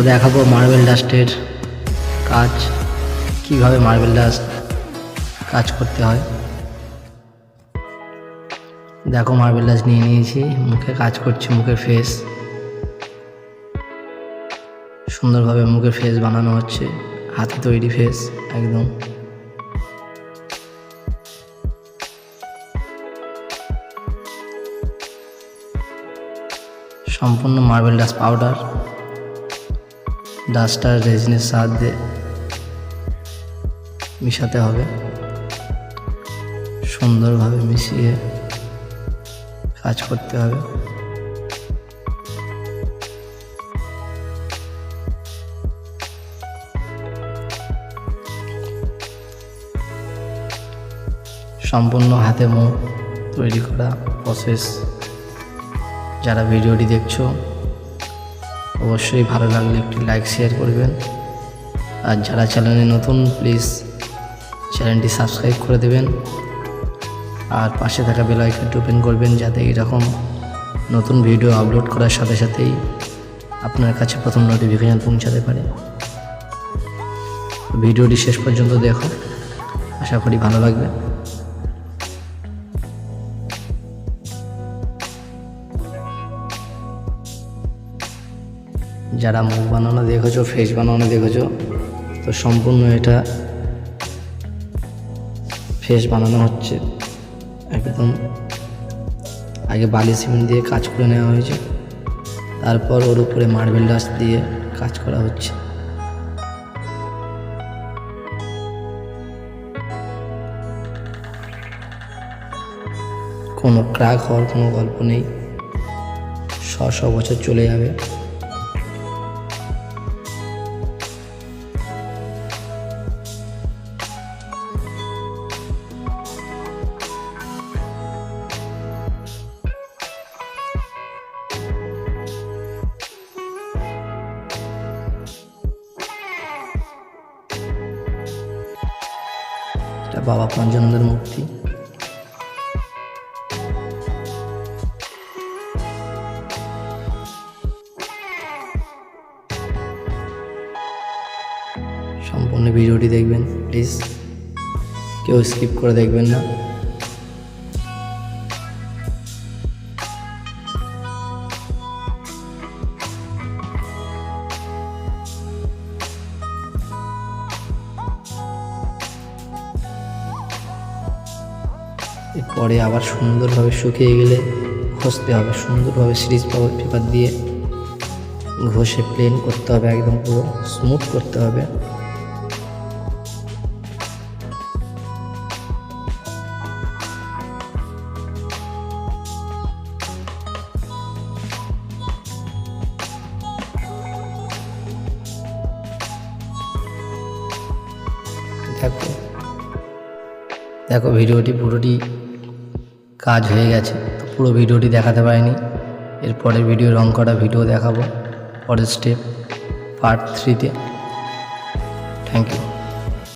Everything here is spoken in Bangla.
তো দেখাবো মার্বেল ডাস্টের কাজ, কীভাবে মার্বেল ডাস্ট কাজ করতে হয়। দেখো মার্বেল ডাস্ট নিয়ে নিয়েছি, মুখে কাজ করছি মুখের ফেস সুন্দরভাবে মুখের ফেস বানানো হচ্ছে, হাতে তৈরি ফেস একদম। সম্পূর্ণ মার্বেল ডাস্ট পাউডার ডাস্টার রেজিনের সাহায্যে মিশাতে হবে। সুন্দরভাবে মিশিয়ে কাজ করতে হবে। সম্পূর্ণ হাতে মুখ তৈরি করা প্রসেস যারা ভিডিওটি দেখছ অবশ্যই ভালো লাগলে একটি লাইক শেয়ার করবেন। আর যারা চ্যানেলে নতুন প্লিজ চ্যানেলটি সাবস্ক্রাইব করে দেবেন। আর পাশে থাকা বেল আইকনটি ওপেন করবেন, যাতে এরকম নতুন ভিডিও আপলোড করার সাথে সাথেই আপনার কাছে প্রথম নোটিফিকেশান পৌঁছাতে পারে। ভিডিওটি শেষ পর্যন্ত দেখো আশা করি ভালো লাগবে। যারা মুখ বানানো দেখেছ ফেস বানানো দেখেছ, তো সম্পূর্ণ এটা ফেস বানানো হচ্ছে। একদম আগে বালি সিমেন্ট দিয়ে কাজ করে নেওয়া হয়েছে। তারপর ওর উপরে মার্বেল ডাস্ট দিয়ে কাজ করা হচ্ছে। কোনো ক্র্যাক হওয়ার কোনো গল্প নেই। শ শ বছর চলে যাবে। এটা বাবা পঞ্চানন্দের মূর্তি। সম্পূর্ণ ভিডিওটি দেখবেন প্লিজ। কেউ স্কিপ করে দেখবেন না। এরপরে আবার সুন্দরভাবে শুকিয়ে গেলে ঘষতে হবে, সুন্দরভাবে সিরিজ পাওয়ার পেপার দিয়ে ঘষে প্লেন করতে হবে, একদম পুরো স্মুথ করতে হবে। দেখো দেখো ভিডিওটি পুরোটি কাজ হয়ে গেছে। তো পুরো ভিডিওটি দেখাতে পারিনি। এরপরে ভিডিও রং করা ভিডিও দেখাবো। পরের স্টেপ পার্ট থ্রিতে থ্যাংক ইউ